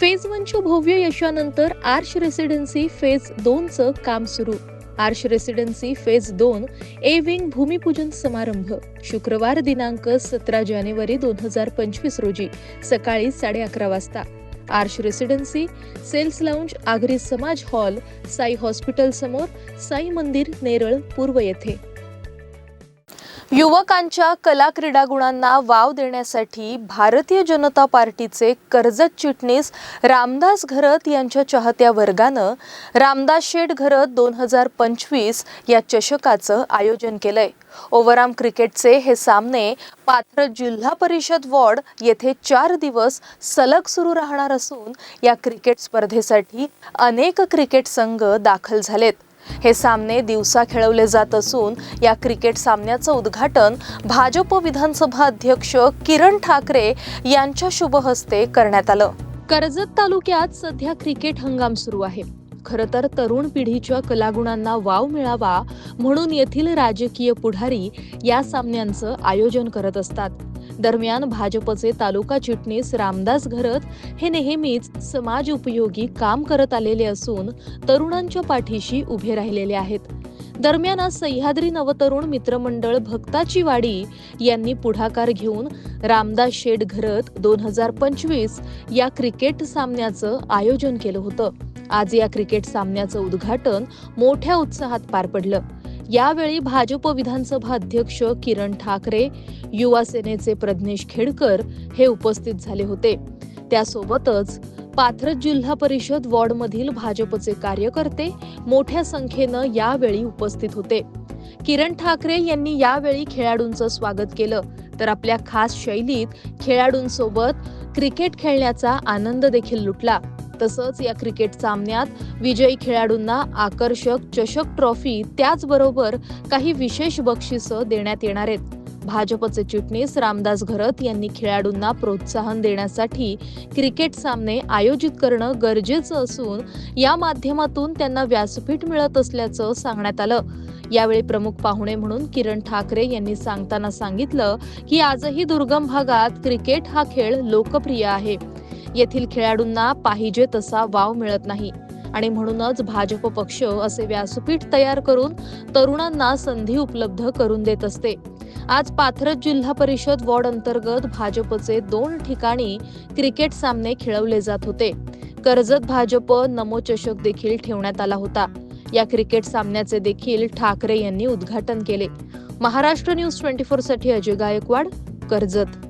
Phase वनच्या भव्य यशानंतर आर्श रेसिडेन्सी फेज दोनचं काम सुरू. आर्श रेसिडेन्सी फेज दोन ए विंग भूमिपूजन समारंभ शुक्रवार दिनांक सतरा जानेवारी दोन हजार पंचवीस रोजी सकाळी साडे अकरा वाजता. Aarsh residency sales lounge Agri Samaj hall Sai hospital समोर साई मंदिर नेरळ पूर्व येथे. युवकांच्या कला क्रीडा गुणांना वाव देण्यासाठी भारतीय जनता पार्टीचे कर्जत चिटणीस रामदास घरत यांच्या चाहत्या वर्गानं रामदास शेठ घरत दोन हजार पंचवीस या चषकाचं आयोजन केलंय. ओव्हरआर्म क्रिकेटचे हे सामने पात्र जिल्हा परिषद वॉर्ड येथे चार दिवस सलग सुरू राहणार असून या क्रिकेट स्पर्धेसाठी अनेक क्रिकेट संघ दाखल झालेत. हे सामने दिवसा खेळवले जात असून या क्रिकेट सामन्याचं उद्घाटन भाजप विधानसभा अध्यक्ष किरण ठाकरे यांच्या शुभ हस्ते करण्यात आलं. कर्जत तालुक्यात सध्या क्रिकेट हंगाम सुरू आहे. खरं तर तरुण पिढीच्या कलागुणांना वाव मिळावा म्हणून येथील राजकीय पुढारी या सामन्यांचं आयोजन करत असतात. दरम्यान भाजपचे तालुका चिटणीस रामदास घरत हे नेहमीच समाज उपयोगी काम करत आलेले असून तरुणांच्या पाठीशी उभे राहिलेले आहेत. दरम्यान आज सह्याद्री नवतरुण मित्रमंडळ भक्ताची वाडी यांनी पुढाकार घेऊन रामदास शेड घरत दोन हजार पंचवीस या क्रिकेट सामन्याचं आयोजन केलं होतं. आज या क्रिकेट सामन्याचं उद्घाटन मोठ्या उत्साहात पार पडलं. यावेळी भाजप विधानसभा अध्यक्ष किरण ठाकरे युवा सेनेचे प्रज्ञेश खेडकर हे उपस्थित झाले होते. त्यासोबतच पाथरज जिल्हा परिषद वॉर्डमधील भाजपचे कार्यकर्ते मोठ्या संख्येनं यावेळी उपस्थित होते. किरण ठाकरे यांनी यावेळी खेळाडूंचं स्वागत केलं. तर आपल्या खास शैलीत खेळाडूंसोबत क्रिकेट खेळण्याचा आनंद देखील लुटला. तसंच या क्रिकेट सामन्यात विजयी खेळाडूंना आकर्षक चषक ट्रॉफी त्याचबरोबर काही विशेष बक्षिसं देण्यात येणार आहेत. भाजपचे चिटणीस रामदास घरत यांनी खेळाडूंना प्रोत्साहन देण्यासाठी क्रिकेट सामने आयोजित करणं गरजेचं असून या माध्यमातून त्यांना व्यासपीठ मिळत असल्याचं सांगण्यात आलं. यावेळी प्रमुख पाहुणे म्हणून किरण ठाकरे यांनी सांगताना सांगितलं की आजही दुर्गम भागात क्रिकेट हा खेळ लोकप्रिय आहे. येथील खेळाडूंना पाहिजे तसा वाव मिळत नाही. आणि म्हणूनच भाजप पक्ष असे व्यासपीठ तयार करून तरुणांना संधी उपलब्ध करून देत असते. आज पाथरज जिल्हा परिषद वॉर्ड अंतर्गत भाजपचे दोन ठिकाणी क्रिकेट सामने खेळवले जात होते. कर्जत भाजप नमोचषक देखील ठेवण्यात आला होता. या क्रिकेट सामन्याचे देखील ठाकरे यांनी उद्घाटन केले. महाराष्ट्र न्यूज ट्वेंटी फोरसाठी अजय गायकवाड कर्जत.